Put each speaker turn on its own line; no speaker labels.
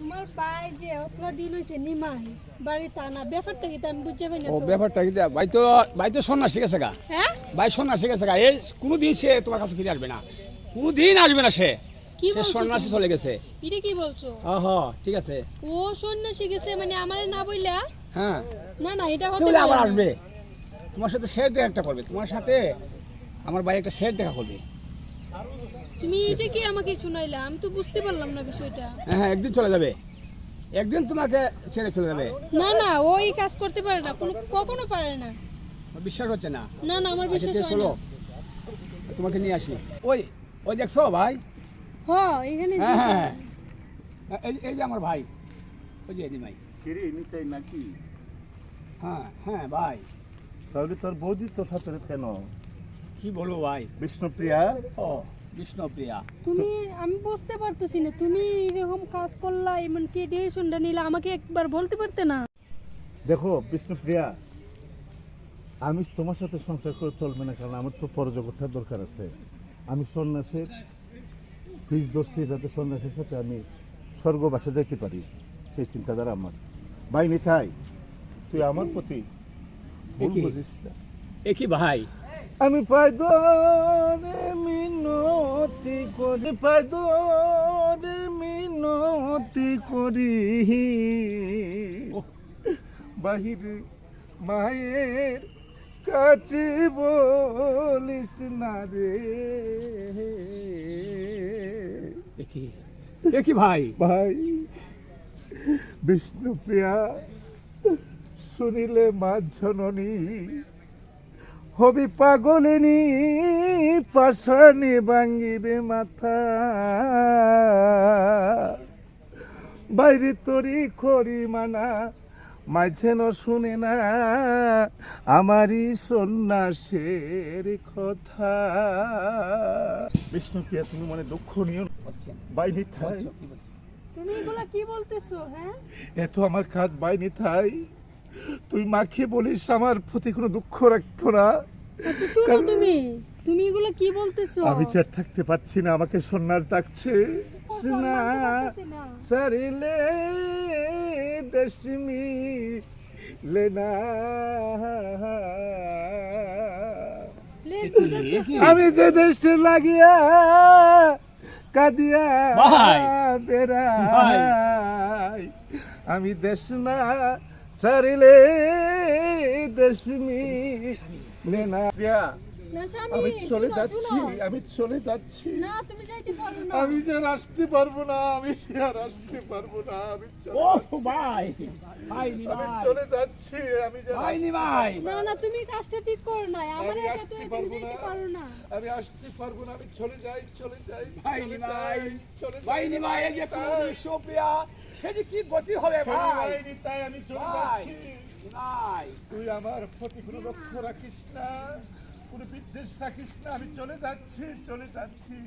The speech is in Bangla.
তোমার পায়ে যে অতলা দিন হইছে নিমাই বাড়ি তা না ব্যাপারটা কি আমি বুঝতে পারি না
ও ব্যাপারটা কি ভাই তো ভাই তো সন্ন্যাসী গেছে গা।
হ্যাঁ?
ভাই সন্ন্যাসী গেছে গা। এই কোনোদিন সে তোমার কাছে ফিরে আসবে না। কোনোদিন আসবে না সে।
কি
সে
বলছো
সন্ন্যাসী চলে গেছে।
এটা কি বলছো?
ঠিক আছে।
ও সন্ন্যাসী গেছে মানে আমারে না বইলা?
হ্যাঁ।
না না এটা হতে
তাহলে
পারে
আবার আসবে। তোমার সাথে শেষ দেখা একটা করবে। তোমার সাথে আমার ভাই একটা শেষ দেখা করবে।
তুমি এটা কি আমাকে শুনাইলা? আমি তো বুঝতে পারলাম না বিষয়টা।
হ্যাঁ হ্যাঁ একদিন চলে যাবে। একদিন তোমাকে ছেড়ে চলে যাবে।
না না ও এই কাজ করতে পারে না। কোনো কখনো পারে না।
বিশ্বাস হচ্ছে না।
না না আমার বিশ্বাস হয় না।
তোমাকে নিয়ে আসি। ওই ওই দেখছ ভাই?
হ্যাঁ এখানে
হ্যাঁ হ্যাঁ হ্যাঁ। এই এই যে আমার ভাই। ওই যে ভাই
কিরে নিতাই নাকি?
হ্যাঁ হ্যাঁ ভাই।
তাহলে তোর বৌদি তোর সাথে কেন?
কি বলব ভাই?
বিষ্ণুপ্রিয়া?
ও বিষ্ণুপ্রিয়া।
তুমি আমি বুঝতে পারতেছি না তুমি এরকম কাজ করলা এমন কি ডিসিশনটা নিলা আমাকে একবার বলতে পারতে না?
দেখো বিষ্ণুপ্রিয়া আমি তোমার সাথে সংসার করে চলবে না কারণ আমার তো পরজগৎটার দরকার আছে। আমি সন্ন্যাসের বীজ ধরছি যাতে সন্ন্যাসের সাথে আমি স্বর্গবাসে যেতে পারি সেই চিন্তাধারা আমার। ভাই নিথাই তুই আমার প্রতি ভুল
কি?
বুঝিস না।
এ কি ভাই?
আমি পাইদরে মিনতি করি পাইদরে মিনতি করি। বাহিরে মায়ের কাছে বলিস না রে।
কি? ভাই?
ভাই বিষ্ণুপ্রিয়া শুনিলে মা জননী হবি পাগলিনী পাশানি ভাঙ্গিবে মাথা বাইরে তরি করি মানা মাঝে ন শুনে না আমারই সন্ন্যাসের কথা বিষ্ণুপ্রিয়া তুমি মানে দুঃখ নিও না।
হচ্ছে না।
বাইরে থাই?
তুমি এগুলা কি বলতেছো হ্যাঁ
এত আমার কাজ বাইনি থাই তুই মাকে বলিস আমার প্রতি কোনো দুঃখ রাখতো না।
আচ্ছা শোনো তুমি তুমি এগুলো কি বলতেছো?
আমি চার থাকতে পারছি না আমাকে সন্ন্যার ডাকছে। না। সারিলে দশমি লেনা? আমি যে দেশে লাগিয়া কাদিয়া বেড়াই আমি দেশ না ছাড়িলে দেশমি নেনা
না, স্বামী,
আমি চলে যাচ্ছি আমি চলে যাচ্ছি।
না তুমি না।
আমি যে আসতে পারব না আমি যে আর আসতে পারব না আমি চলে
ভাই ভাই
আমি চলে যাচ্ছি আমি যে আর
ভাই নি।
না না তুমি কাজটা ঠিক করো না। আমার
আসতে পারব না। আমি আসতে পারব না আমি চলে যাই চলে যাই
ভাই
চলে
ভাই
চলে
ভাই ভাই এই যে তুমি বিশ্বপ্রিয়া সে যে কি গতি হবে ভাই
ভাই? নি, তাই আমি চলে
ভাই।
যাচ্ছি। তুই আমার প্রতি কোনো লক্ষ্য রাখিস না। কোনো বিদ্বেষ রাখিস না আমি চলে যাচ্ছি চলে যাচ্ছি।